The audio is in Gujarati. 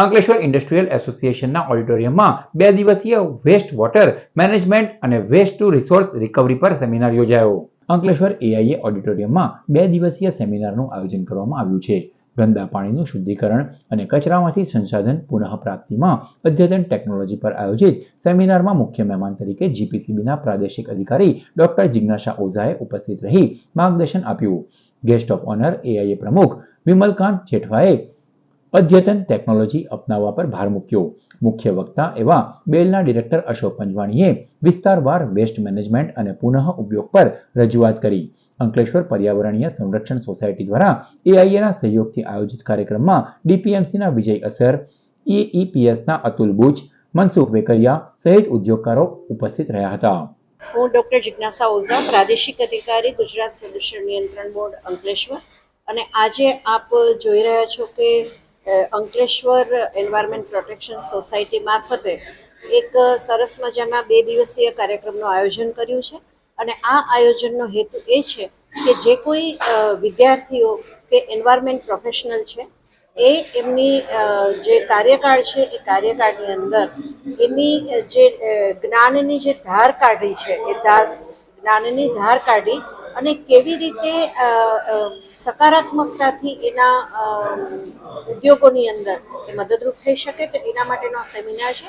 અંકલેશ્વર ઇન્ડસ્ટ્રીયલ એસોસિએશનના ઓડિટોરિયમમાં બે દિવસીય વેસ્ટ વોટર મેનેજમેન્ટ અને વેસ્ટ ટુ રિસોર્સ રિકવરી પર સેમિનાર યોજાયો. અંકલેશ્વર એઆઈએ ઓડિટોરિયમમાં બે દિવસીય સેમિનારનું આયોજન કરવામાં આવ્યું છે. ગંદા પાણીનું શુદ્ધિકરણ અને કચરામાંથી સંસાધન પુનઃપ્રાપ્તિમાં અદ્યતન ટેકનોલોજી પર આયોજિત સેમિનારમાં મુખ્ય મહેમાન તરીકે જીપીસીબીના પ્રાદેશિક અધિકારી ડોક્ટર જિજ્ઞાસા ઓઝાએ ઉપસ્થિત રહી માર્ગદર્શન આપ્યું. ગેસ્ટ ઓફ ઓનર એઆઈએ પ્રમુખ વિમલકાંત જેઠવાએ અદ્યતન ટેકનોલોજી અપનાવવા પર ભાર મૂક્યો. મુખ્ય વક્તા એવા બેલના ડિરેક્ટર અશોક પંજવાણીએ વિસ્તારવાર વેસ્ટ મેનેજમેન્ટ અને પુનઃ ઉપયોગ પર રજૂઆત કરી. અંકલેશ્વર પર્યાવરણીય સંરક્ષણ સોસાયટી દ્વારા એઆઈએના સહયોગથી આયોજિત કાર્યક્રમમાં ડીપીએમસીના વિજય અસર ઈઈપીએસના અતુલ બુચ, મનસુખ વેકરિયા સહિત ઉદ્યોગકારો ઉપસ્થિત રહ્યા હતા. હું ડૉક્ટર જિજ્ઞાસા ઓઝા, પ્રાદેશિક અધિકારી, ગુજરાત પ્રદૂષણ નિયંત્રણ બોર્ડ, અંકલેશ્વર. અને આજે આપ જોઈ રહ્યા છો કે અંકલેશ્વર એન્વાયરમેન્ટ પ્રોટેક્શન સોસાયટી મારફતે એક સરસ મજાના બે દિવસીય કાર્યક્રમનું આયોજન કર્યું છે. અને આ આયોજનનો હેતુ એ છે કે જે કોઈ વિદ્યાર્થીઓ કે એન્વાયરમેન્ટ પ્રોફેશનલ છે, એ એમની જે કાર્યકાળ છે, એ કાર્યકાળની અંદર એની જે જ્ઞાનની જે ધાર કાઢી છે, એ ધાર, જ્ઞાનની ધાર કાઢી અને કેવી રીતે સકારાત્મકતાથી એના ઉદ્યોગોની અંદર મદદરૂપ થઈ શકે તો એના માટેનો સેમિનાર છે.